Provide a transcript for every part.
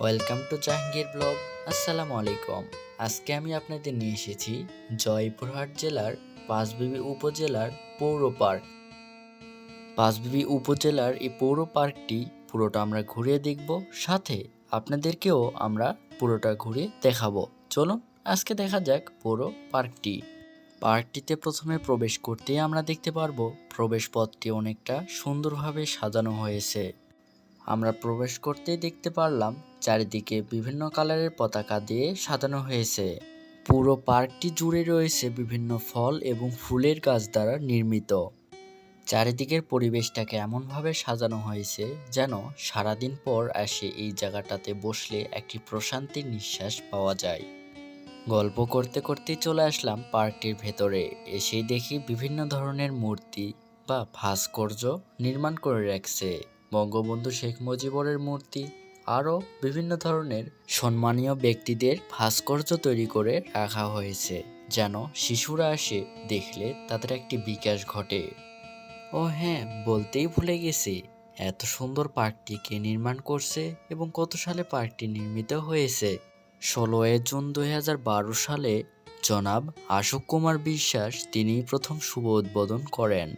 Welcome to Jahangir blog, আসসালামু আলাইকুম। আজকে আমি আপনাদের নিয়ে এসেছি জয়পুরহাট জেলার পাঁচবিবি উপজেলার পৌর পার্ক। পাঁচবিবি উপজেলার এই পৌর পার্কটি পুরোটা আমরা ঘুরে দেখব, সাথে আপনাদেরকেও আমরা পুরোটা ঘুরে দেখাবো। চলুন, আজকে দেখা যাক পৌর পার্কটি। পার্কটিতে প্রথমে প্রবেশ করতেই আমরা দেখতে পারব প্রবেশ পথটি অনেকটা সুন্দরভাবে সাজানো হয়েছে। আমরা প্রবেশ করতেই দেখতে পারলাম চারিদিকে বিভিন্ন কালারের পতাকা দিয়ে সাজানো হয়েছে। পুরো পার্কটি জুড়ে রয়েছে বিভিন্ন ফল এবং ফুলের গাছ দ্বারা নির্মিত। চারিদিকের পরিবেশটাকে এমনভাবে সাজানো হয়েছে যেন সারাদিন পর এসে এই জায়গাটাতে বসলে একটি প্রশান্তির নিঃশ্বাস পাওয়া যায়। গল্প করতে করতে চলে আসলাম পার্কটির ভেতরে। এসেই দেখি বিভিন্ন ধরনের মূর্তি বা ভাস্কর্য নির্মাণ করে রাখছে। বঙ্গবন্ধু শেখ মুজিবরের মূর্তি, আরও বিভিন্ন ধরনের সম্মানীয় ব্যক্তিদের ভাস্কর্য তৈরি করে রাখা হয়েছে, যেন শিশুরা আসে দেখলে তাদের একটি বিকাশ ঘটে। ও হ্যাঁ বলতেই ভুলে গেছি, এত সুন্দর পার্কটি কে নির্মাণ করছে এবং কত সালে পার্কটি নির্মিত হয়েছে? ষোলোই জুন দু হাজার বারো সালে জনাব আশোক কুমার বিশ্বাস তিনি প্রথম শুভ উদ্বোধন করেন।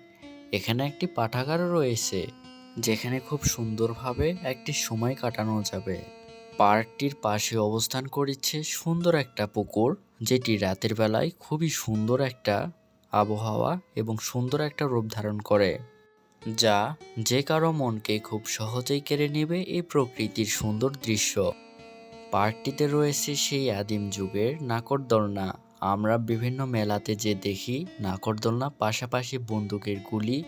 এখানে একটি পাঠাগারও রয়েছে। যেখানে খুব সুন্দরভাবে একটি সময় কাটানো যাবে। পার্কটির পাশে অবস্থান করেছে সুন্দর একটা পুকুর, যেটি রাতের বেলায় খুবই সুন্দর একটা আবহাওয়া এবং সুন্দর একটা রূপ ধারণ করে, যা যে কারও মনকে খুব সহজেই কেড়ে নেবে এই প্রকৃতির সুন্দর দৃশ্য। পার্কটিতে রয়েছে সেই আদিম যুগের নাকরদোলনা। আমরা বিভিন্ন মেলাতে যে দেখি, নাকরদোলনা পাশাপাশি বন্দুকের গুলি,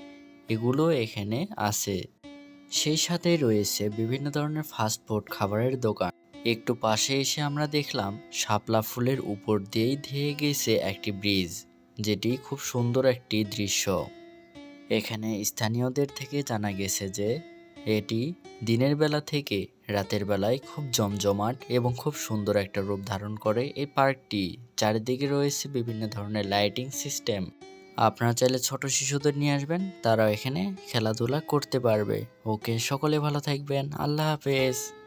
এগুলো এখানে আছে। সেই সাথে রয়েছে বিভিন্ন ধরনের ফাস্টফুড খাবারের দোকান। একটু পাশে এসে আমরা দেখলাম, শাপলা ফুলের উপর দিয়েই ধেয়ে গেছে একটি ব্রিজ, যেটি খুব সুন্দর একটি দৃশ্য। এখানে স্থানীয়দের থেকে জানা গেছে যে, এটি দিনের বেলা থেকে রাতের বেলায় খুব জমজমাট এবং খুব সুন্দর একটা রূপ ধারণ করে এই পার্কটি। চারিদিকে রয়েছে বিভিন্ন ধরনের লাইটিং সিস্টেম আপনারা চাইলে ছোট শিশুদের নিয়ে আসবেন, তারাও এখানে খেলাধুলা করতে পারবে। ওকে, সকলে ভালো থাকবেন। আল্লাহ হাফেজ।